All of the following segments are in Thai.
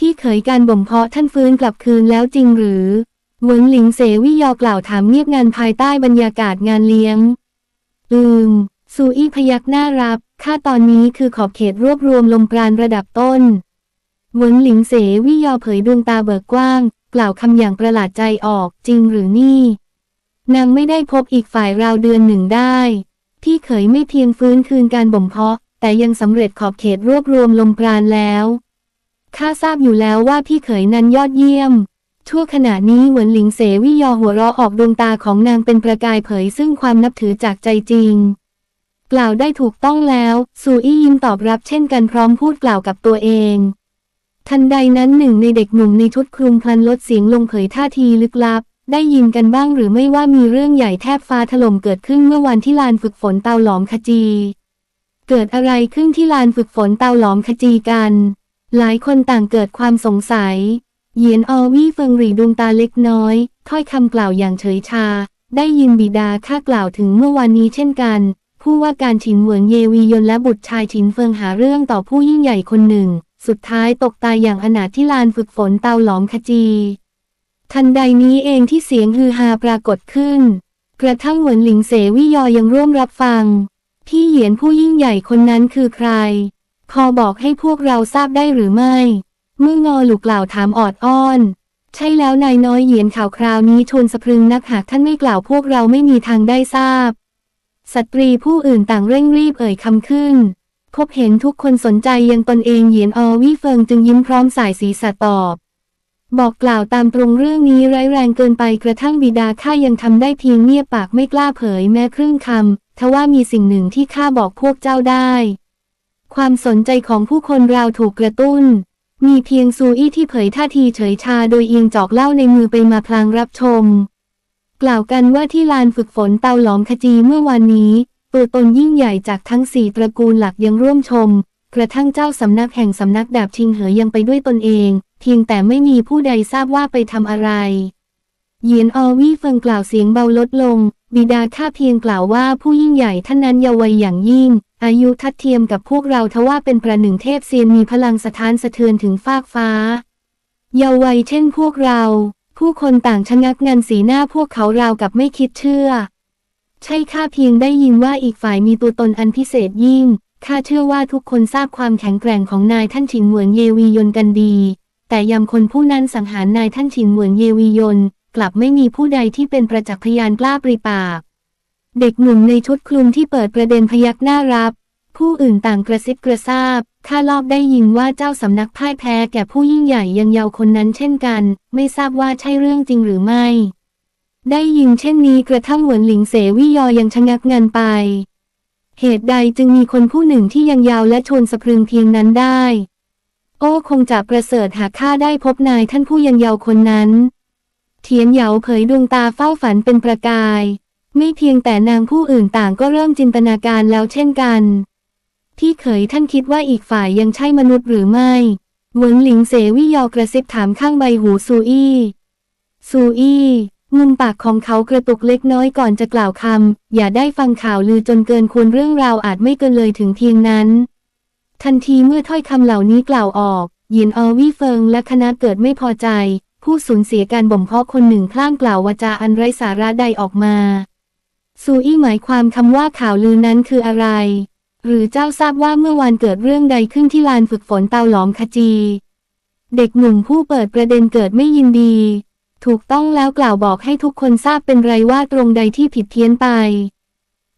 ที่เขยการบ่มเพาะท่านฟื้นกลับคืนแล้วจริงหรือเหวินหลิงเสวิยอกล่าวถามเงียบงานภายใต้บรรยากาศงานเลี้ยง อืมซูอี้พยักหน้ารับ ค่าตอนนี้คือขอบเขตรวบรวมลมปราณระดับต้นเหวินหลิงเสวิยอเผยดวงตาเบิกกว้าง กล่าวคำอย่างประหลาดใจออกจริงหรือนี่ นางไม่ได้พบอีกฝ่ายราวเดือนหนึ่งได้พี่เขยไม่เพียงฟื้นคืนการบ่มเพาะ แต่ยังสำเร็จขอบเขตรวบรวมลมปราณแล้ว ข้าทราบอยู่แล้วว่าพี่เขยนั้นยอดเยี่ยมชั่วขณะนี้เหวินหลิงเสวิยอหัวเราะออกดวงตาของนางเป็นประกายเผยซึ่งความนับถือจากใจจริง กล่าวได้ถูกต้องแล้ว ซูอี้ยิ้มตอบรับเช่นกันพร้อมพูดกล่าวกับตัวเอง ทันใดนั้นหนึ่งในเด็กหนุ่มในชุดคลุมพลันลดเสียงลงเผยท่าทีลึกลับ ได้ยินกันบ้างหรือไม่ว่ามีเรื่องใหญ่แทบฟ้าถล่มเกิดขึ้นเมื่อวันที่ลานฝึกฝนเตาหลอมขจี เกิดอะไรขึ้นที่ลานฝึกฝนเตาหลอมขจีกัน หลายคนต่างเกิดความสงสัย เหยียนอวี่เฟิงหรี่ดวงตาเล็กน้อย ถ้อยคำกล่าวอย่างเฉยชา ได้ยินบิดาข้ากล่าวถึงเมื่อวานนี้เช่นกัน ผู้ว่าการฉินเหวินเยวียนและบุตรชายฉินเฟิงหาเรื่องต่อผู้ยิ่งใหญ่คนหนึ่ง สุดท้ายตกตายอย่างอนาถที่ลานฝึกฝนเตาหลอมขจี ทันใดนี้เองที่เสียงฮือฮาปรากฏขึ้น กระทั่งเหวินหลิงเสวิยอยังร่วมรับฟัง พี่เหยียนผู้ยิ่งใหญ่คนนั้นคือใคร พอบอกให้พวกเราทราบได้หรือไม่เมื่องอหลูกล่าวถามออดอ้อน ใช่แล้วนายน้อยเหยียนข่าวคราวนี้ชวนสะพรึงนักหากท่านไม่กล่าวพวกเราไม่มีทางได้ทราบ สตรีผู้อื่นต่างเร่งรีบเอ่ยคำขึ้น พบเห็นทุกคนสนใจยังตนเองเหยียนอวี่เฟิงจึงยิ้มพร้อมสายศีรษะตอบ บอกกล่าวตามตรงเรื่องนี้ร้ายแรงเกินไปกระทั่งบิดาข้ายังทำได้เพียงเงียบปากไม่กล้าเผยแม้ครึ่งคำทว่ามีสิ่งหนึ่งที่ข้าบอกพวกเจ้าได้ ความสนใจของผู้คนเราถูกกระตุ้น มีเพียงซูอี้ที่เผยท่าทีเฉยชาโดยเอียงจอกเหล้าในมือไปมาพลางรับชม กล่าวกันว่าที่ลานฝึกฝนเตาหลอมขจีเมื่อวานนี้ตัวตนยิ่งใหญ่จากทั้งสี่ตระกูลหลักยังร่วมชม กระทั่งเจ้าสำนักแห่งสำนักดาบชิงเหอยังไปด้วยตนเอง เพียงแต่ไม่มีผู้ใดทราบว่าไปทำอะไร เหยียนอวี่เฟิงกล่าวเสียงเบาลดลง บิดาข้าเพียงกล่าวว่าผู้ยิ่งใหญ่ท่านนั้นเยาว์วัยอย่างยิ่ง อายุทัดเทียมกับพวกเราทว่าเป็นประหนึ่งเทพเซียนมีพลังสถานสะเทือนถึงฟากฟ้า เยาว์วัยเช่นพวกเรา ผู้คนต่างชะงักงันสีหน้าพวกเขาราวกับไม่คิดเชื่อ ใช่ข้าเพียงได้ยินว่าอีกฝ่ายมีตัวตนอันพิเศษยิ่งข้าเชื่อว่าทุกคนทราบความแข็งแกร่งของนายท่านฉินเหวินเยวียนกันดี แต่ยามคนผู้นั้นสังหารนายท่านฉินเหวินเยวียนกลับไม่มีผู้ใดที่เป็นประจักษ์พยานกล้าปริปาก เด็กหนุ่มในชุดคลุมที่เปิดประเด็นพยักหน้ารับ ผู้อื่นต่างกระซิบกระซาบข้าลอบได้ยินว่าเจ้าสำนักพ่ายแพ้แก่ผู้ยิ่งใหญ่ยังเยาวคนนั้นเช่นกัน ไม่ทราบว่าใช่เรื่องจริงหรือไม่ ได้ยินเช่นนี้กระทั่งหวนหลิงเสวิยอยังชะงักงันไป เหตุใดจึงมีคนผู้หนึ่งที่ยังยาวและชนสะพรึงเพียงนั้นได้ โอ้คงจะประเสริฐหากข้าได้พบนายท่านผู้ยังเยาวคนนั้น เทียนเหยาเผยดวงตาเฝ้าฝันเป็นประกาย ไม่เพียงแต่นางผู้อื่นต่างก็เริ่มจินตนาการแล้วเช่นกันที่เขยท่านคิดว่าอีกฝ่ายยังใช่มนุษย์หรือไม่เหวินหลิงเสวิยอกระซิบถามข้างใบหูซูอี้ซูอี้มุมปากของเขากระตุกเล็กน้อยก่อนจะกล่าวคำ อย่าได้ฟังข่าวลือจนเกินควรเรื่องราวอาจไม่เกินเลยถึงเพียงนั้น ทันทีเมื่อถ้อยคำเหล่านี้กล่าวออกหยินออวี่เฟิงและคณะเกิดไม่พอใจ ผู้สูญเสียการบ่มเพาะคนหนึ่งพล่างกล่าววาจาอันไร้สาระใดออกมา ซูอี้หมายความคำว่าข่าวลือนั้นคืออะไร หรือเจ้าทราบว่าเมื่อวานเกิดเรื่องใดขึ้นที่ลานฝึกฝนเตาหลอมขจี เด็กหนุ่มผู้เปิดประเด็นเกิดไม่ยินดี ถูกต้องแล้วกล่าวบอกให้ทุกคนทราบเป็นไรว่าตรงใดที่ผิดเพี้ยนไป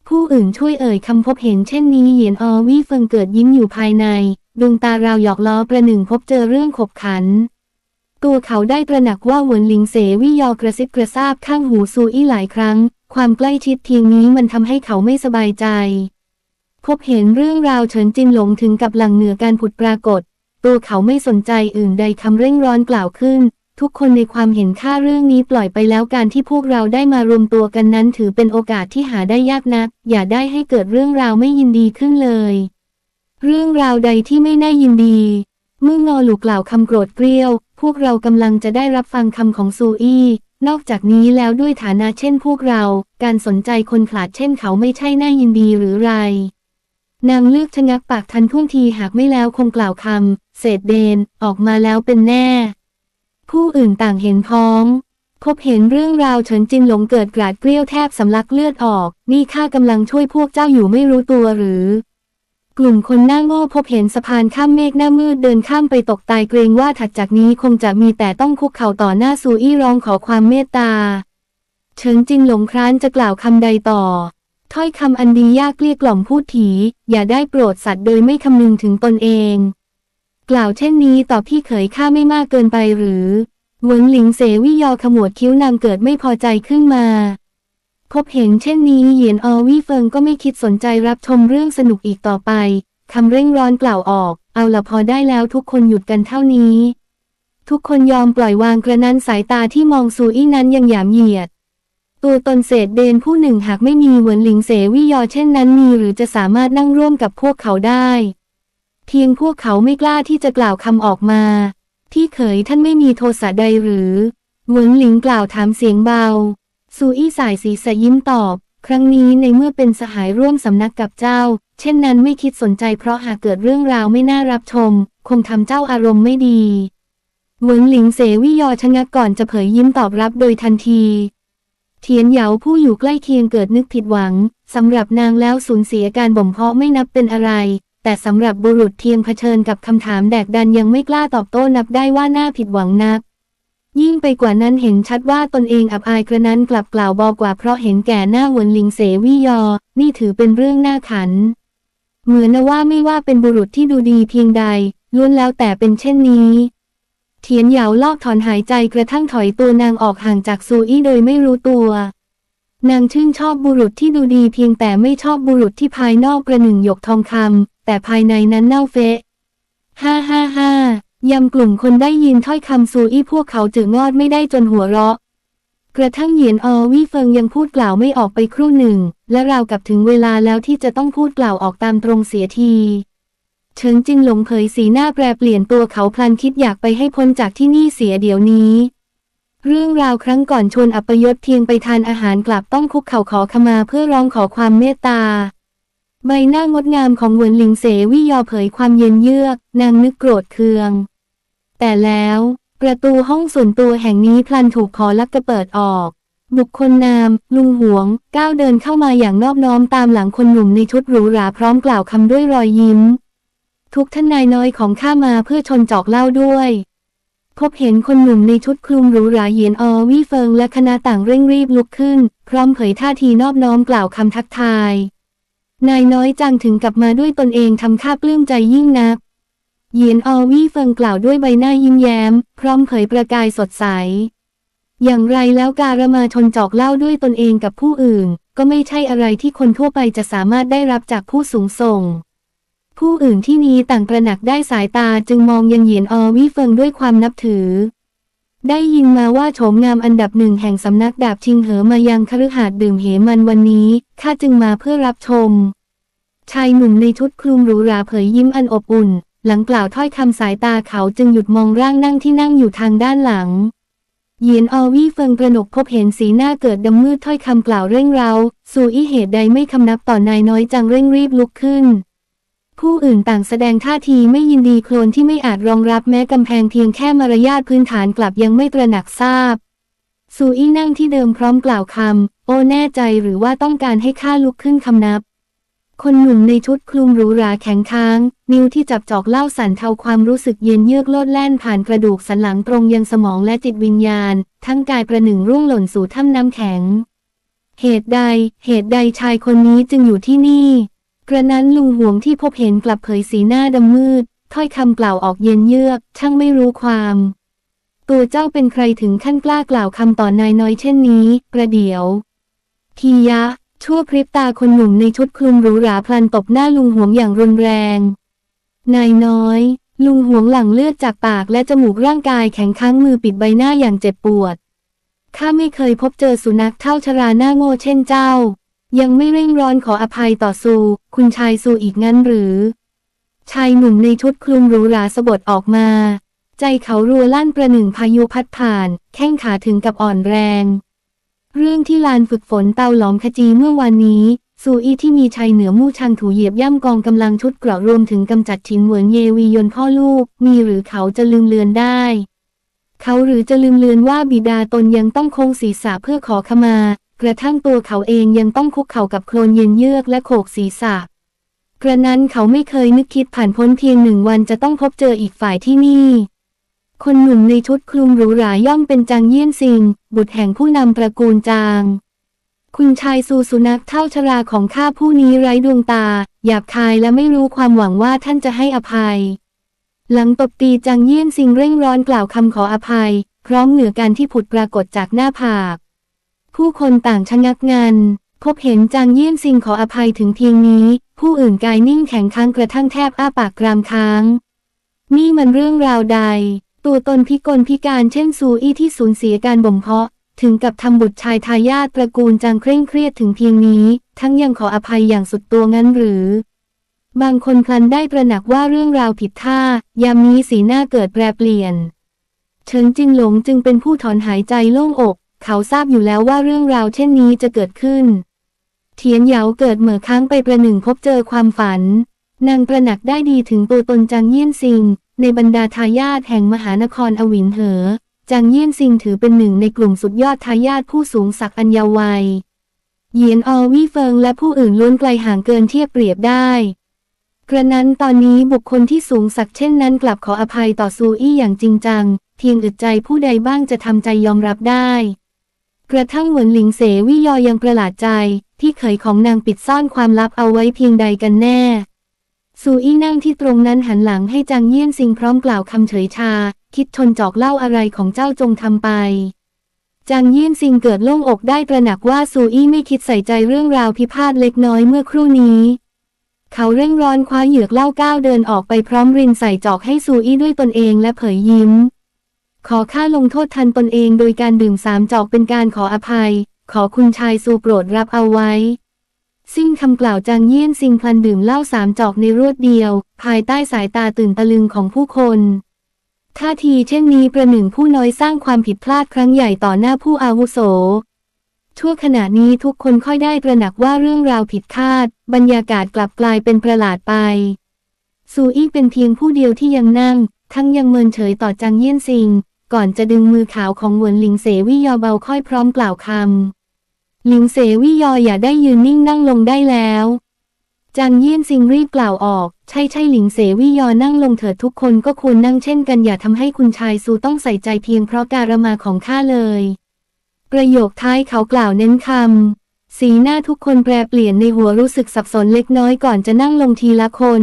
ผู้อื่นช่วยเอ่ยคำพบเห็นเช่นนี้เหยียนอวี่เฟิงเกิดยิ้มอยู่ภายในดวงตาราวหยอกล้อประหนึ่งพบเจอเรื่องขบขัน ตัวเขาได้ตระหนักว่าหวนหลิงเสวิยอกระซิบกระซาบข้างหูซูอี้หลายครั้ง ความใกล้ชิดเพียงนี้มันทำให้เขาไม่สบายใจ พบเห็นเรื่องราวเฉินจินหลงถึงกับหลังเหนือการผุดปรากฏ ตัวเขาไม่สนใจอื่นใดคำเร่งร้อนกล่าวขึ้น ทุกคนในความเห็นค่าเรื่องนี้ปล่อยไปแล้วการที่พวกเราได้มารวมตัวกันนั้นถือเป็นโอกาสที่หาได้ยากนัก อย่าได้ให้เกิดเรื่องราวไม่ยินดีขึ้นเลย เรื่องราวใดที่ไม่น่ายินดี เมื่องอหลูกล่าวคำโกรธเกรี้ยว พวกเรากำลังจะได้รับฟังคำของซูอี้นอกจากนี้แล้วด้วยฐานะเช่นพวกเรา การสนใจคนขลาดเช่นเขาไม่ใช่น่ายินดีหรือไร นางเลือกชะงักปากทันท่วงทีหากไม่แล้วคงกล่าวคำเศษเดนออกมาแล้วเป็นแน่ ผู้อื่นต่างเห็นพ้อง พบเห็นเรื่องราวเฉินจินหลงเกิดกราดเกลี้ยวแทบสำลักเลือดออก นี่ข้ากำลังช่วยพวกเจ้าอยู่ไม่รู้ตัวหรือ กลุ่มคนหน้าโง่พบเห็นสะพานข้ามเมฆหน้ามืดเดินข้ามไปตกตายเกรงว่าถัดจากนี้คงจะมีแต่ต้องคุกเข่าต่อหน้าซูอี้ร้องขอความเมตตา เฉินจินหลงครานจะกล่าวคำใดต่อ ถ้อยคำอันดียากเกลี้ยกล่อมพูดถีอย่าได้โปรดสัตว์โดยไม่คำนึงถึงตนเอง กล่าวเช่นนี้ต่อพี่เขยข้าไม่มากเกินไปหรือเหวินหลิงเสวิยอขมวดคิ้วนางเกิดไม่พอใจขึ้นมา พบเห็นเช่นนี้เหยียนอวี่เฟิงก็ไม่คิดสนใจรับชมเรื่องสนุกอีกต่อไป คำเร่งร้อนกล่าวออก เอาละพอได้แล้วทุกคนหยุดกันเท่านี้ ทุกคนยอมปล่อยวางกระนั้นสายตาที่มองซูอี้นั้นยังหยามเหยียด ตัวตนเศษเดนผู้หนึ่งหากไม่มีเหวินหลิงเสวิยอเช่นนั้นมีหรือจะสามารถนั่งร่วมกับพวกเขาได้ เพียงพวกเขาไม่กล้าที่จะกล่าวคำออกมา ที่เขยท่านไม่มีโทสะใดหรือเหวินหลิงกล่าวถามเสียงเบา ซูอี้สายสีสยิ้มตอบ ครั้งนี้ในเมื่อเป็นสหายร่วมสำนักกับเจ้า เช่นนั้นไม่คิดสนใจเพราะหากเกิดเรื่องราวไม่น่ารับชม คงทำเจ้าอารมณ์ไม่ดีเหวินหลิงเสวิยอชะงักก่อนจะเผยยิ้มตอบรับโดยทันทีเทียนเหยาผู้อยู่ใกล้เคียงเกิดนึกผิดหวัง สำหรับนางแล้วสูญเสียการบ่มเพาะไม่นับเป็นอะไร แต่สำหรับบุรุษเทียงเผชิญกับคำถามแดกดันยังไม่กล้าตอบโต้นับได้ว่าน่าผิดหวังนัก ยิ่งไปกว่านั้นเห็นชัดว่าตนเองอับอายกระนั้นกลับกล่าวบอกว่าเพราะเห็นแก่หน้าวนลิงเสวิยอ นี่ถือเป็นเรื่องน่าขัน เหมือนนะว่าไม่ว่าเป็นบุรุษที่ดูดีเพียงใด ล้วนแล้วแต่เป็นเช่นนี้ เทียนเหยาลอกถอนหายใจกระทั่งถอยตัวนางออกห่างจากซูอี้โดยไม่รู้ตัวนางชื่นชอบบุรุษที่ดูดีเพียงแต่ไม่ชอบบุรุษที่ภายนอกกระหนึ่งหยกทองคำแต่ภายในนั้นเน่าเฟะ ฮ่าฮ่าฮ่า ยำกลุ่มคนได้ยินถ้อยคำซูอี้พวกเขาจึงงอดไม่ได้จนหัวเราะ กระทั่งเหยียนอวี่เฟิงยังพูดกล่าวไม่ออกไปครู่หนึ่ง และราวกับถึงเวลาแล้วที่จะต้องพูดกล่าวออกตามตรงเสียทีเฉิงจินหลงเผยสีหน้าแปรเปลี่ยนตัวเขาพลันคิดอยากไปให้พ้นจากที่นี่เสียเดี๋ยวนี้ เรื่องราวครั้งก่อนชวนอัปยศเพียงไปทานอาหารกลับต้องคุกเข่าขอขมาเพื่อร้องขอความเมตตา ใบหน้างดงามของเหวินหลิงเสวิยอเผยความเย็นเยือก นางนึกโกรธเคือง แต่แล้ว ประตูห้องส่วนตัวแห่งนี้พลันถูกขอลักกระเปิดออก บุคคลนาม ลุงหวง ก้าวเดินเข้ามาอย่างนอบน้อมตามหลังคนหนุ่มในชุดหรูหราพร้อมกล่าวคำด้วยรอยยิ้ม ทุกท่านนายน้อยของข้ามาเพื่อชนจอกเล่าด้วยพบเห็นคนหนุ่มในชุดคลุมหรูหราเยียนออวี่เฟิงและคณะต่างเร่งรีบลุกขึ้น พร้อมเผยท่าทีนอบน้อมกล่าวคำทักทาย นายน้อยจังถึงกลับมาด้วยตนเองทำข้าปลื้มใจยิ่งนัก เหยียนออวี่เฟิงกล่าวด้วยใบหน้ายิ้มแย้ม พร้อมเผยประกายสดใส อย่างไรแล้วการมาชนจอกเล่าด้วยตนเองกับผู้อื่น ก็ไม่ใช่อะไรที่คนทั่วไปจะสามารถได้รับจากผู้สูงส่ง ผู้อื่นที่นี้ต่างตระหนักได้สายตาจึงมองยังเหยียนออวี่เฟิงด้วยความนับถือ ได้ยินมาว่าโฉมงามอันดับหนึ่งแห่งสำนักดาบชิงเหอมายังคฤหาสน์ดื่มเหมันวันนี้ข้าจึงมาเพื่อรับชม ชายหนุ่มในชุดคลุมหรูหราเผยยิ้มอันอบอุ่น หลังกล่าวถ้อยคำสายตาเขาจึงหยุดมองร่างนั่งที่นั่งอยู่ทางด้านหลัง เยียนออวี่เฟิงกระหนกพบเห็นสีหน้าเกิดดำมืดถ้อยคำกล่าวเร่งเร้าสู่อีเหตุใดไม่คำนับต่อนายน้อยจังเร่งรีบลุกขึ้น ผู้อื่นต่างแสดงท่าทีไม่ยินดีโคลนที่ไม่อาจรองรับแม้กำแพงเพียงแค่มารยาทพื้นฐานกลับยังไม่ตระหนักทราบซูอี้นั่งที่เดิมพร้อมกล่าวคำ โอ้แน่ใจหรือว่าต้องการให้ข้าลุกขึ้นคำนับ คนหนุ่มในชุดคลุมหรูหราแข็งค้าง นิ้วที่จับจอกเล่าสั่นเทาความรู้สึกเย็นเยือกโลดแล่นผ่านกระดูกสันหลังตรงยังสมองและจิตวิญญาณ ทั้งกายประหนึ่งร่วงหล่นสู่ถ้ำน้ำแข็ง เหตุใด เหตุใดชายคนนี้จึงอยู่ที่นี่ กระนั้นลุงห่วงที่พบเห็นกลับเผยสีหน้าดำมืด ถ้อยคำกล่าวออกเย็นเยือก ช่างไม่รู้ความ ตัวเจ้าเป็นใครถึงขั้นกล้ากล่าวคำต่อนายน้อยเช่นนี้ ประเดี๋ยว ทียะ ชั่วพริบตาคนหนุ่มในชุดคลุมหรูหราพลันตบหน้าลุงหวงอย่างรุนแรง นายน้อย ลุงหวงหลั่งเลือดจากปากและจมูกร่างกายแข็งค้างมือปิดใบหน้าอย่างเจ็บปวด ข้าไม่เคยพบเจอสุนัขเท่าชราหน้าโง่เช่นเจ้า ยังไม่เร่งร้อนขออภัยต่อซู คุณชายซูอีกงั้นหรือ ชายหนุ่มในชุดคลุมหรูหราสะบดออกมา ใจเขารัวลั่นประหนึ่งพายุพัดผ่าน แข้งขาถึงกับอ่อนแรง เรื่องที่ลานฝึกฝนเตาหลอมขจีเมื่อวานนี้ซูอี้ที่มีชัยเหนือมู่ชังถูเหยียบย่ำกองกำลังชุดเกราะรวมถึงกำจัดฉินเหวินเยวียนพ่อลูก มีหรือเขาจะลืมเลือนได้ เขาหรือจะลืมเลือนว่าบิดาตนยังต้องคงศีรษะเพื่อขอขมา กระทั่งตัวเขาเองยังต้องคุกเข่ากับโคลนเย็นเยือกและโขกศีรษะ กระนั้นเขาไม่เคยนึกคิดผ่านพ้นเพียงหนึ่งวันจะต้องพบเจออีกฝ่ายที่นี่ คนหนุ่มในชุดคลุมหรูหราย่อมเป็นจางเยี่ยนซิง บุตรแห่งผู้นำตระกูลจาง คุณชายซูสุนักเท่าชราของข้าผู้นี้ไร้ดวงตา หยาบคายและไม่รู้ความหวังว่าท่านจะให้อภัย หลังตบตีจางเยี่ยนซิงเร่งร้อนกล่าวคำขออภัย พร้อมเหนือการที่ผุดปรากฏจากหน้าผาก ผู้คนต่างชะงักงันพบเห็นจางเยี่ยนซิงขออภัยถึงเพียงนี้ ผู้อื่นกายนิ่งแข็งค้างกระทั่งแทบอ้าปากกรามค้าง นี่มันเรื่องราวใด ตัวตนพิกลพิการเช่นซูอี้ที่สูญเสียการบ่มเพาะ ถึงกับทำบุตรชายทายาทตระกูลจางเคร่งเครียดถึงเพียงนี้ ทั้งยังขออภัยอย่างสุดตัวงั้นหรือ บางคนพลันได้ตระหนักว่าเรื่องราวผิดท่า ยามนี้สีหน้าเกิดแปรเปลี่ยน เฉิงจินหลงจึงเป็นผู้ถอนหายใจโล่งอก เขาทราบอยู่แล้วว่าเรื่องราวเช่นนี้จะเกิดขึ้น เทียนเหยาเกิดเหม่อค้างไปประหนึ่งพบเจอความฝันนางตระหนักได้ดีถึงตัวตนจางเยี่ยนซิง ในบรรดาทายาทแห่งมหานครอวินเหอ จางเยี่ยนซิงถือเป็นหนึ่งในกลุ่มสุดยอดทายาทผู้สูงศักดิ์อันยาววัย เหยียนอวี่เฟิงและผู้อื่นล้วนไกลห่างเกินเทียบเปรียบได้ กระนั้นตอนนี้บุคคลที่สูงศักดิ์เช่นนั้นกลับขออภัยต่อซูอี้อย่างจริงจัง เพียงอึดใจผู้ใดบ้างจะทำใจยอมรับได้ กระทั่งเหวินหลิงเสวิยอยังประหลาดใจที่เขยของนางปิดซ่อนความลับเอาไว้เพียงใดกันแน่ ซูอี้นั่งที่ตรงนั้นหันหลังให้จางเยี่ยนซิงพร้อมกล่าวคำเฉยชา คิดทนจอกเล่าอะไรของเจ้าจงทำไป จางเยี่ยนซิงเกิดโล่งอกได้ตระหนักว่าซูอี้ไม่คิดใส่ใจเรื่องราวพิพาทเล็กน้อยเมื่อครู่นี้ เขาเร่งร้อนคว้าเหยือกเล้าก้าวเดินออกไปพร้อมรินใส่จอกให้ซูอี้ด้วยตนเองและเผยยิ้ม ขอค่าลงโทษทันตนเองโดยการดื่มสามจอกเป็นการขออภัย ขอคุณชายซูโปรดรับเอาไว้ ซิ่งคำกล่าวจางเยี่ยนซิงพลันดื่มเหล้าสามจอกในรวดเดียว ภายใต้สายตาตื่นตะลึงของผู้คนท่าทีเช่นนี้ประหนึ่งผู้น้อยสร้างความผิดพลาดครั้งใหญ่ต่อหน้าผู้อาวุโสชั่วขณะนี้ทุกคนค่อยได้ตระหนักว่าเรื่องราวผิดคาด บรรยากาศกลับกลายเป็นประหลาดไป ซูอี้เป็นเพียงผู้เดียวที่ยังนั่ง ทั้งยังเมินเฉยต่อจางเยี่ยนซิง ก่อนจะดึงมือขาวของหวนหลิงเสวิยอเบาค่อยพร้อมกล่าวคำ หลิงเสวิยออย่าได้ยืนนิ่งนั่งลงได้แล้วจางเยี่ยนซิงรีบกล่าวออก ใช่ใช่หลิงเสวิยอนั่งลงเถิดทุกคนก็ควรนั่งเช่นกันอย่าทำให้คุณชายซูต้องใส่ใจเพียงเพราะการมาของข้าเลย ประโยคท้ายเขากล่าวเน้นคำสีหน้าทุกคนแปรเปลี่ยนในหัวรู้สึกสับสนเล็กน้อยก่อนจะนั่งลงทีละคน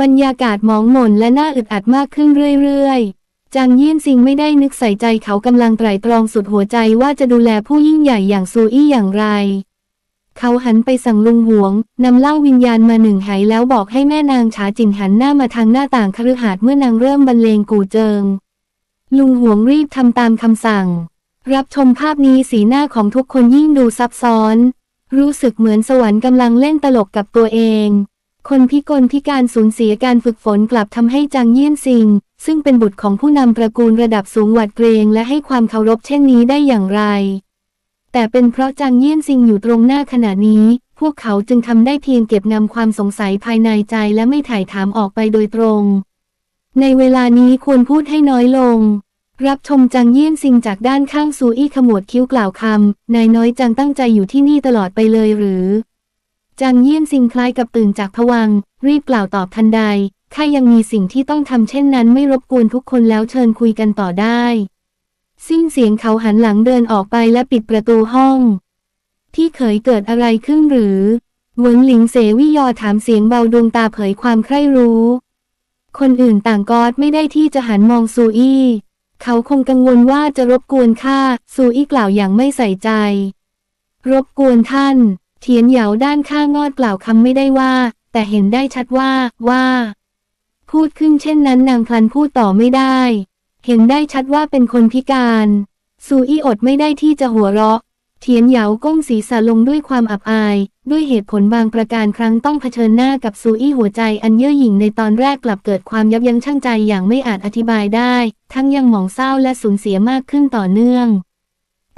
บรรยากาศมองหม่นและน่าอึดอัดมากขึ้นเรื่อยๆ จางเยี่ยนซิงไม่ได้นึกใส่ใจเขากำลังไตร่ตรองสุดหัวใจว่าจะดูแลผู้ยิ่งใหญ่อย่างซูอี้อย่างไร เขาหันไปสั่งลุงหวงนำเหล้าวิญญาณมาหนึ่งไหแล้วบอกให้แม่นางฉาจินหันหน้ามาทางหน้าต่างคฤหาสน์เมื่อนางเริ่มบรรเลงกู่เจิง ลุงหวงรีบทำตามคำสั่ง รับชมภาพนี้สีหน้าของทุกคนยิ่งดูซับซ้อน รู้สึกเหมือนสวรรค์กำลังเล่นตลกกับตัวเอง คนพิกลพิการสูญเสียการฝึกฝนกลับทำให้จางเยี่ยนซิง ซึ่งเป็นบุตรของผู้นำตระกูลระดับสูงหวัดเกรงและให้ความเคารพเช่นนี้ได้อย่างไร แต่เป็นเพราะจางเยี่ยนซิงอยู่ตรงหน้าขณะนี้ พวกเขาจึงทำได้เพียงเก็บนำความสงสัยภายในใจและไม่ถ่ายถามออกไปโดยตรง ในเวลานี้ควรพูดให้น้อยลง รับชมจางเยี่ยนซิงจากด้านข้างซูอี้ขมวดคิ้วกล่าวคำนายน้อยจังตั้งใจอยู่ที่นี่ตลอดไปเลยหรือจางเยี่ยนซิงคล้ายกับตื่นจากผวัง รีบกล่าวตอบทันใด ข้ายังมีสิ่งที่ต้องทำเช่นนั้นไม่รบกวนทุกคนแล้วเชิญคุยกันต่อได้ สิ้นเสียงเขาหันหลังเดินออกไปและปิดประตูห้อง ที่เขยเกิดอะไรขึ้นหรือเหวินหลิงเสวิยอถามเสียงเบาดวงตาเผยความใคร่รู้ คนอื่นต่างกอดไม่ได้ที่จะหันมองซูอี้เขาคงกังวลว่าจะรบกวนข้าซูอี้กล่าวอย่างไม่ใส่ใจ รบกวนท่าน เทียนเหยาด้านข้างอดกล่าวคำไม่ได้ว่า แต่เห็นได้ชัดว่าว่า พูดขึ้นเช่นนั้นนางพลันพูดต่อไม่ได้ เห็นได้ชัดว่าเป็นคนพิการ ซูอี้อดไม่ได้ที่จะหัวเราะ เทียนเหยาก้มศีรษะลงด้วยความอับอาย ด้วยเหตุผลบางประการครั้งต้องเผชิญหน้ากับซูอี้หัวใจอันเย่อหยิ่งในตอนแรกกลับเกิดความยับยั้งชั่งใจอย่างไม่อาจอธิบายได้ ทั้งยังหมองเศร้าและสูญเสียมากขึ้นต่อเนื่อง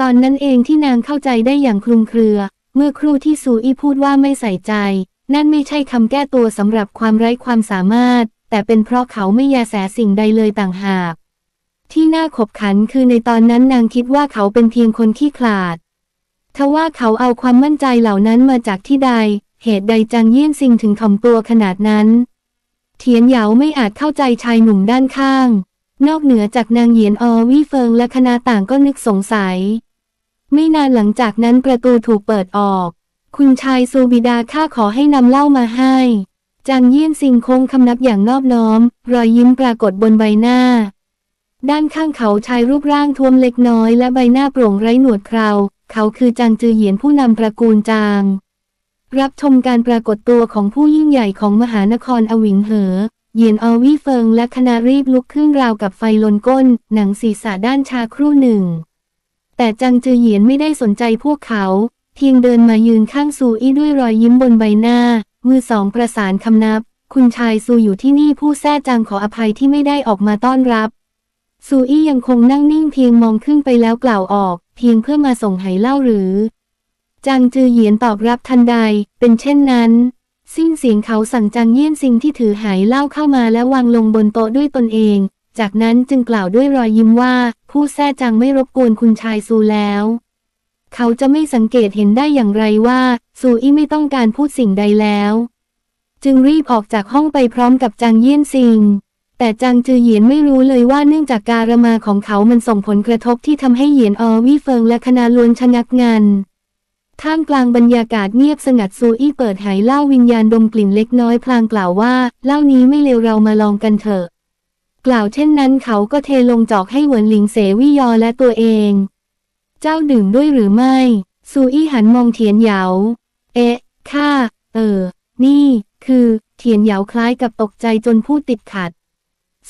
ตอนนั้นเองที่นางเข้าใจได้อย่างคลุมเครือ เมื่อครู่ที่ซูอี้พูดว่าไม่ใส่ใจ นั่นไม่ใช่คำแก้ตัวสำหรับความไร้ความสามารถ แต่เป็นเพราะเขาไม่ยาแสสิ่งใดเลยต่างหาก ที่น่าขบขันคือในตอนนั้นนางคิดว่าเขาเป็นเพียงคนขี้ขลาดทว่าเขาเอาความมั่นใจเหล่านั้นมาจากที่ใด เหตุใดจางเยี่ยนซิงถึงถ่อมตัวขนาดนั้น เทียนเหยาไม่อาจเข้าใจชายหนุ่มด้านข้าง นอกเหนือจากนางเหยียนออวี่เฟิงและคณะต่างก็นึกสงสัย ไม่นานหลังจากนั้นประตูถูกเปิดออก คุณชายซูบิดาข้าขอให้นำเหล้ามาให้ จางเยี่ยนซิงคงคำนับอย่างนอบน้อม รอยยิ้มปรากฏบนใบหน้า ด้านข้างเขาชายรูปร่างท้วมเล็กน้อยและใบหน้าโปร่งไร้หนวดเครา เขาคือจางจือเหยียนผู้นำตระกูลจาง รับชมการปรากฏตัวของผู้ยิ่งใหญ่ของมหานครอวิงเหอ เหยียนอวี่เฟิงและคณะรีบลุกขึ้นราวกับไฟลนก้น หนังศีรษะด้านชาครู่หนึ่ง แต่จังจือเหยียนไม่ได้สนใจพวกเขา เพียงเดินมายืนข้างซูอี้ด้วยรอยยิ้มบนใบหน้า มือสองประสานคำนับ คุณชายซูอยู่ที่นี่ผู้แท้จังขออภัยที่ไม่ได้ออกมาต้อนรับ ซูอี้ยังคงนั่งนิ่งเพียงมองขึ้นไปแล้วกล่าวออก เพียงเพื่อมาส่งไหเล่าหรือ จางจือเหยียนตอบรับทันใด เป็นเช่นนั้น สิ้นเสียงเขาสั่งจางเยี่ยนซิงที่ถือไหเล้าเข้ามาและวางลงบนโต๊ะด้วยตนเอง จากนั้นจึงกล่าวด้วยรอยยิ้มว่า ผู้แท้จังไม่รบกวนคุณชายซูแล้ว เขาจะไม่สังเกตเห็นได้อย่างไรว่าซูอี้ไม่ต้องการพูดสิ่งใดแล้ว จึงรีบออกจากห้องไปพร้อมกับจางเยี่ยนซิง แต่จางจือเหยียนไม่รู้เลยว่าเนื่องจากการมาของเขามันส่งผลกระทบที่ทำให้เหยียนอวี่เฟิงและคณะล้วนชะงักงันท่ามกลางบรรยากาศเงียบสงัดซูอี้เปิดไหเหล้าวิญญาณดมกลิ่นเล็กน้อยพลางกล่าวว่าเหล้านี้ไม่เลวเรามาลองกันเถอะ กล่าวเช่นนั้นเขาก็เทลงจอกให้เหวินหลิงเสวิยอและตัวเอง เจ้าดื่มด้วยหรือไม่ ซูอี้หันมองเทียนเหยา เอ๊ะ ข้า เออ นี่ คือ เทียนเหยาคล้ายกับตกใจจนพูดติดขัด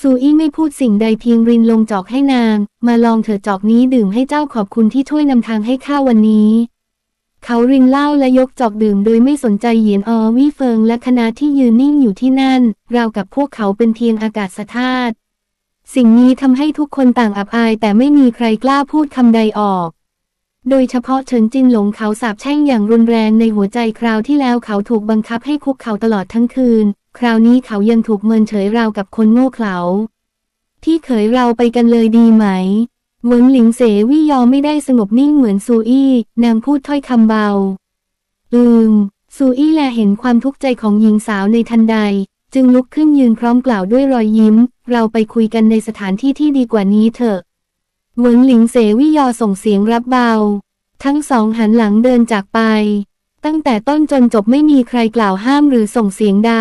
ซูอี้ไม่พูดสิ่งใดเพียงรินลงจอกให้นาง มาลองเถอะจอกนี้ดื่มให้เจ้าขอบคุณที่ช่วยนำทางให้ข้าวันนี้ เขารินเหล้าและยกจอกดื่มโดยไม่สนใจเหยียนออวี่เฟิงและคณะที่ยืนนิ่งอยู่ที่นั่น ราวกับพวกเขาเป็นเพียงอากาศธาตุสิ่งนี้ทำให้ทุกคนต่างอับอายแต่ไม่มีใครกล้าพูดคำใดออก โดยเฉพาะเฉินจินหลงเขาสาบแช่งอย่างรุนแรงในหัวใจคราวที่แล้วเขาถูกบังคับให้คุกเข่าตลอดทั้งคืน คราวนี้เขายังถูกเมินเฉยราวกับคนโง่เขลา ที่เขยเราไปกันเลยดีไหมเหวินหลิงเสวี่ยอไม่ได้สงบนิ่งเหมือนซูอี้นางพูดถ้อยคำเบา อืม ซูอี้แลเห็นความทุกข์ใจของหญิงสาวในทันใด จึงลุกขึ้นยืนพร้อมกล่าวด้วยรอยยิ้ม เราไปคุยกันในสถานที่ที่ดีกว่านี้เถอะ เหวินหลิงเสวิยอส่งเสียงรับเบา ทั้งสองหันหลังเดินจากไป ตั้งแต่ต้นจนจบไม่มีใครกล่าวห้ามหรือส่งเสียงใด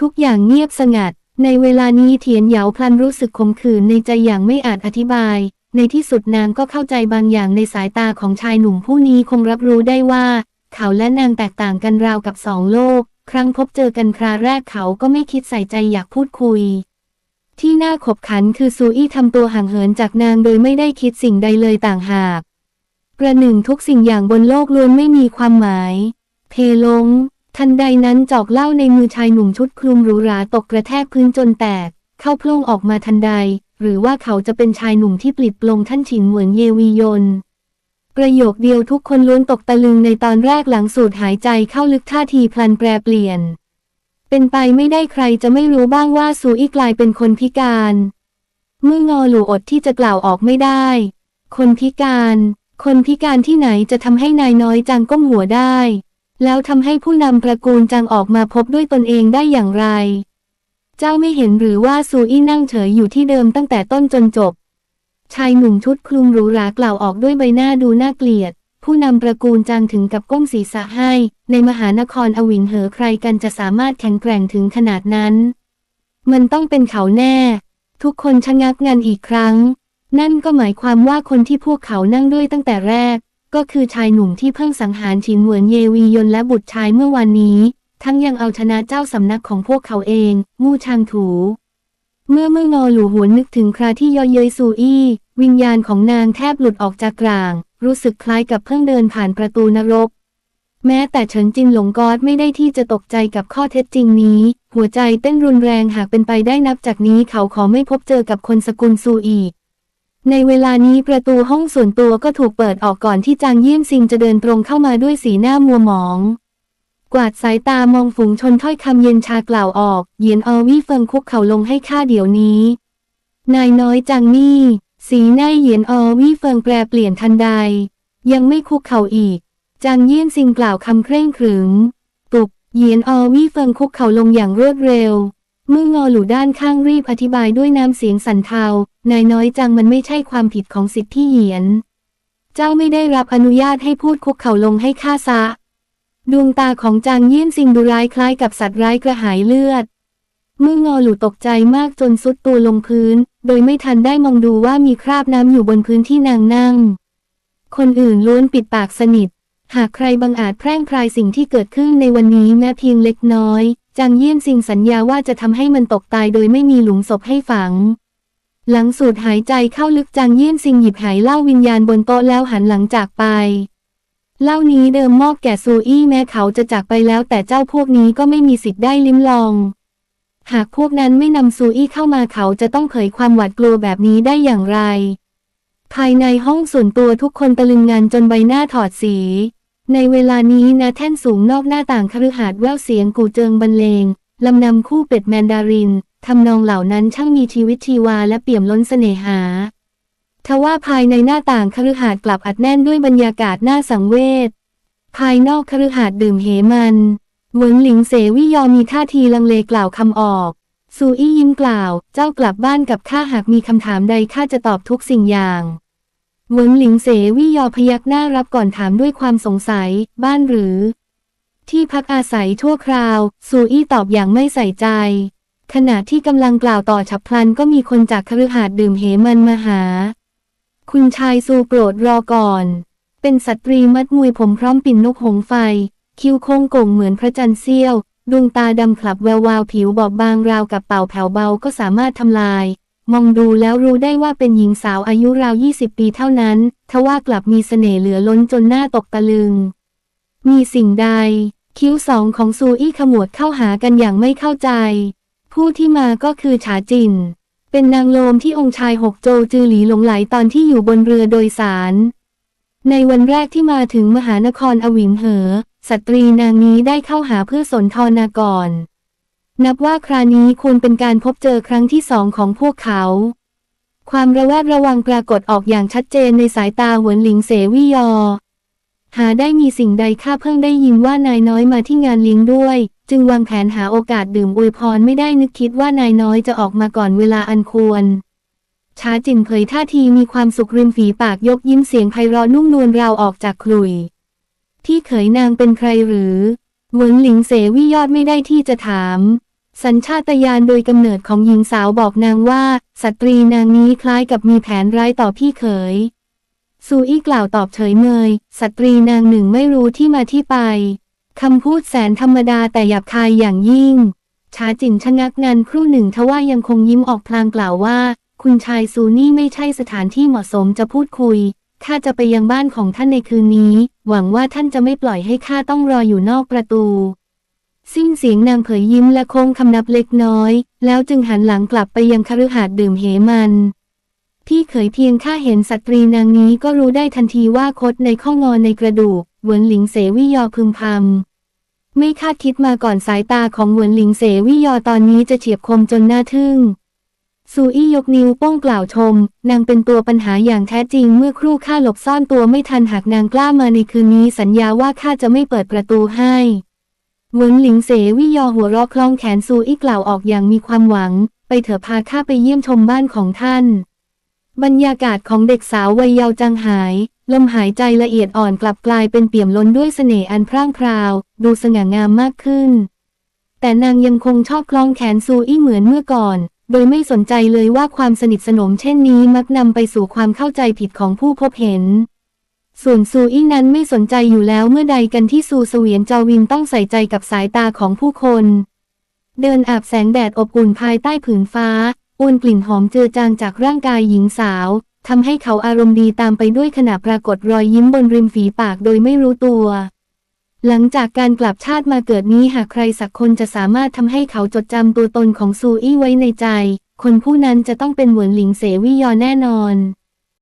ทุกอย่างเงียบสงัด ในเวลานี้เทียนเหยาพลันรู้สึกขมขื่นในใจอย่างไม่อาจอธิบาย ในที่สุดนางก็เข้าใจบางอย่างในสายตาของชายหนุ่มผู้นี้คงรับรู้ได้ว่า เขาและนางแตกต่างกันราวกับสองโลก ครั้งพบเจอกันคราแรกเขาก็ไม่คิดใส่ใจอยากพูดคุย ที่น่าขบขันคือซูอี้ทำตัวห่างเหินจากนางโดยไม่ได้คิดสิ่งใดเลยต่างหาก ประหนึ่งทุกสิ่งอย่างบนโลกล้วนไม่มีความหมายเพลง ทันใดนั้นจอกเหล้าในมือชายหนุ่มชุดคลุมหรูหราตกกระแทกพื้นจนแตก เข้าโพล่งออกมาทันใด หรือว่าเขาจะเป็นชายหนุ่มที่ปลิดปลงท่านฉินเหมือนเยวียนประโยคเดียวทุกคนล้วนตกตะลึงในตอนแรกหลังสูดหายใจเข้าลึกท่าทีพลันแปรเปลี่ยน เป็นไปไม่ได้ใครจะไม่รู้บ้างว่าซูอี้กลายเป็นคนพิการ เมื่องอหลูอดที่จะกล่าวออกไม่ได้ คนพิการ คนพิการที่ไหนจะทำให้นายน้อยจังก้มหัวได้ แล้วทำให้ผู้นำตระกูลจังออกมาพบด้วยตนเองได้อย่างไร เจ้าไม่เห็นหรือว่าซูอี้นั่งเฉยอยู่ที่เดิมตั้งแต่ต้นจนจบ ชายหนุ่มชุดคลุมหรูหรากล่าวออกด้วยใบหน้าดูน่าเกลียด ผู้นำตระกูลจังถึงกับก้มศีรษะให้ ในมหานครอวินเหอใครกันจะสามารถแข็งแกร่งถึงขนาดนั้น มันต้องเป็นเขาแน่ ทุกคนชะงักงันอีกครั้ง นั่นก็หมายความว่าคนที่พวกเขานั่งด้วยตั้งแต่แรก ก็คือชายหนุ่มที่เพิ่งสังหารฉินเหวินเยวียนและบุตรชายเมื่อวานนี้ ทั้งยังเอาชนะเจ้าสำนักของพวกเขาเองมู่ชางถูเมื่อเมื่องอหลูหวนนึกถึงคราที่ย่อเย้ยซูอี้ วิญญาณของนางแทบหลุดออกจากกลาง รู้สึกคล้ายกับเพิ่งเดินผ่านประตูนรก แม้แต่เฉินจินหลงกอดไม่ได้ที่จะตกใจกับข้อเท็จจริงนี้ หัวใจเต้นรุนแรงหากเป็นไปได้นับจากนี้เขาขอไม่พบเจอกับคนสกุลซูอีก ในเวลานี้ประตูห้องส่วนตัวก็ถูกเปิดออกก่อนที่จางเยี่ยมซิงจะเดินตรงเข้ามาด้วยสีหน้ามัวหมอง กวาดสายตามองฝูงชนถ้อยคำเย็นชากล่าวออก เยียนออวี่เฟิงคุกเข่าลงให้ข้าเดี๋ยวนี้ นายน้อยจังนี่ สีหน้าเหยียนอวี่เฟิงแปรเปลี่ยนทันใด ยังไม่คุกเข่าอีก จางเยี่ยนซิงกล่าวคำเคร่งขรึมตุกเหยียนออวี่เฟิงคุกเข่าลงอย่างรวดเร็วเมื่องอหลู่ด้านข้างรีบอธิบายด้วยน้ำเสียงสั่นเทานายน้อยจังมันไม่ใช่ความผิดของสิทธิเหยียน เจ้าไม่ได้รับอนุญาตให้พูดคุกเข่าลงให้ข้าซะ ดวงตาของจางเยี่ยนซิงดูร้ายคล้ายกับสัตว์ร้ายกระหายเลือด เมื่องอหลู่ตกใจมากจนสุดตัวลงพื้น โดยไม่ทันได้มองดูว่ามีคราบน้ำอยู่บนพื้นที่นางนั่ง คนอื่นล้วนปิดปากสนิท หากใครบังอาจแพร่งพรายสิ่งที่เกิดขึ้นในวันนี้แม้เพียงเล็กน้อย จางเยี่ยนซิงสัญญาว่าจะทำให้มันตกตายโดยไม่มีหลุมศพให้ฝัง หลังสูดหายใจเข้าลึกจางเยี่ยนซิงหยิบไหเหล้าวิญญาณบนโต๊ะแล้วหันหลังจากไปเหล้านี้เดิมมอบแก่ซูอี้แม้เขาจะจากไปแล้วแต่เจ้าพวกนี้ก็ไม่มีสิทธิ์ได้ลิ้มลอง หากพวกนั้นไม่นำซูอี้เข้ามาเขาจะต้องเผยความหวาดกลัวแบบนี้ได้อย่างไร ภายในห้องส่วนตัวทุกคนตะลึงงานจนใบหน้าถอดสี ในเวลานี้นะแท่นสูงนอกหน้าต่างคฤหาสน์แววเสียงกูเจิงบรรเลงลำนำคู่เป็ดแมนดารินทำนองเหล่านั้นช่างมีชีวิตชีวาและเปี่ยมล้นเสน่หา ทว่าภายในหน้าต่างคฤหาสน์กลับอัดแน่นด้วยบรรยากาศน่าสังเวช ภายนอกคฤหาสน์ดื่มเหมัน เหวินหลิงเสวิยอมีท่าทีลังเลกล่าวคำออก ซูอี้ยิ้มกล่าว เจ้ากลับบ้านกับข้าหากมีคำถามใดข้าจะตอบทุกสิ่งอย่างเหวินหลิงเสวิยอพยักหน้ารับก่อนถามด้วยความสงสัย บ้านหรือ ที่พักอาศัยชั่วคราว ซูอี้ตอบอย่างไม่ใส่ใจ ขณะที่กำลังกล่าวต่อฉับพลันก็มีคนจากคฤหาสน์ดื่มเหมันมาหา คุณชายซูโปรดรอก่อน เป็นสตรีมัดมวยผมพร้อมปิ่นนกหงส์ไฟ คิ้วโค้งโก่งเหมือนพระจันทร์เสี้ยว ดวงตาดำขลับแวววาวผิวบอบบางราวกับเป่าแผ่วเบาก็สามารถทำลาย มองดูแล้วรู้ได้ว่าเป็นหญิงสาวอายุราว 20 ปีเท่านั้น ทว่ากลับมีเสน่ห์เหลือล้นจนหน้าตกตะลึง มีสิ่งใด คิ้วสองของซูอี้ขมวดเข้าหากันอย่างไม่เข้าใจ ผู้ที่มาก็คือฉาจิน เป็นนางโลมที่องค์ชายหกโจจือหลีหลงไหลตอนที่อยู่บนเรือโดยสาร ในวันแรกที่มาถึงมหานครอวิงเหอ สตรีนางนี้ได้เข้าหาเพื่อสนทนาก่อนนับว่าครานี้ควรเป็นการพบเจอครั้งที่สองของพวกเขา ความระแวดระวังปรากฏออกอย่างชัดเจนในสายตาหวนหลิงเสวิยอ หาได้มีสิ่งใดข้าเพิ่งได้ยินว่านายน้อยมาที่งานเลี้ยงด้วย จึงวางแผนหาโอกาสดื่มอวยพรไม่ได้นึกคิดว่านายน้อยจะออกมาก่อนเวลาอันควรช้าจินเผยท่าทีมีความสุขริมฝีปากยกยิ้มเสียงไพเราะนุ่มนวลราวออกจากคลุย ที่เขยนางเป็นใครหรือเหวินหลิงเสวิยอดไม่ได้ที่จะถาม สัญชาตญาณโดยกำเนิดของหญิงสาวบอกนางว่าสตรีนางนี้คล้ายกับมีแผนร้ายต่อพี่เขยซูอี้กล่าวตอบเฉยเมยสตรีนางหนึ่งไม่รู้ที่มาที่ไปคำพูดแสนธรรมดาแต่หยาบคายอย่างยิ่ง ชาจินชะงักงันครู่หนึ่งทว่ายังคงยิ้มออกพลางกล่าวว่า คุณชายซูนี่ไม่ใช่สถานที่เหมาะสมจะพูดคุย ข้าจะไปยังบ้านของท่านในคืนนี้ หวังว่าท่านจะไม่ปล่อยให้ข้าต้องรออยู่นอกประตู สิ้นเสียงนางเผยยิ้มและโค้งคำนับเล็กน้อย แล้วจึงหันหลังกลับไปยังคฤหาสน์ดื่มเหมัน พี่เขยเพียงข้าเห็นสตรีนางนี้ก็รู้ได้ทันทีว่าคดในข้องอนในกระดูกเหวินหลิงเสวิยอพึมพำไม่คาดคิดมาก่อนสายตาของเหวินหลิงเสวิยอตอนนี้จะเฉียบคมจนน่าทึ่ง ซูอี้ยกนิ้วโป้งกล่าวชม นางเป็นตัวปัญหาอย่างแท้จริงเมื่อครู่ข้าหลบซ่อนตัวไม่ทันหากนางกล้ามาในคืนนี้สัญญาว่าข้าจะไม่เปิดประตูให้เวินหลิงเสวิยอหัวเราะคล้องแขนซูอี้กล่าวออกอย่างมีความหวัง ไปเถอะพาข้าไปเยี่ยมชมบ้านของท่าน บรรยากาศของเด็กสาววัยเยาว์จางหาย ลมหายใจละเอียดอ่อนกลับกลายเป็นเปี่ยมล้นด้วยเสน่ห์อันพร่างพราว ดูสง่างามมากขึ้น แต่นางยังคงชอบคล้องแขนซูอี้เหมือนเมื่อก่อน โดยไม่สนใจเลยว่าความสนิทสนมเช่นนี้มักนำไปสู่ความเข้าใจผิดของผู้พบเห็น ส่วนซูอี้นั้นไม่สนใจอยู่แล้วเมื่อใดกันที่ซูเสวียนจาวินต้องใส่ใจกับสายตาของผู้คน เดินอาบแสงแดดอบอุ่นภายใต้ผืนฟ้าอวนกลิ่นหอมเจือจางจากร่างกายหญิงสาวทำให้เขาอารมณ์ดีตามไปด้วยขณะปรากฏรอยยิ้มบนริมฝีปากโดยไม่รู้ตัว หลังจากการกลับชาติมาเกิดนี้หากใครสักคนจะสามารถทำให้เขาจดจำตัวตนของซูอี้ไว้ในใจ คนผู้นั้นจะต้องเป็นเหวนหลิงเสวิยอแน่นอน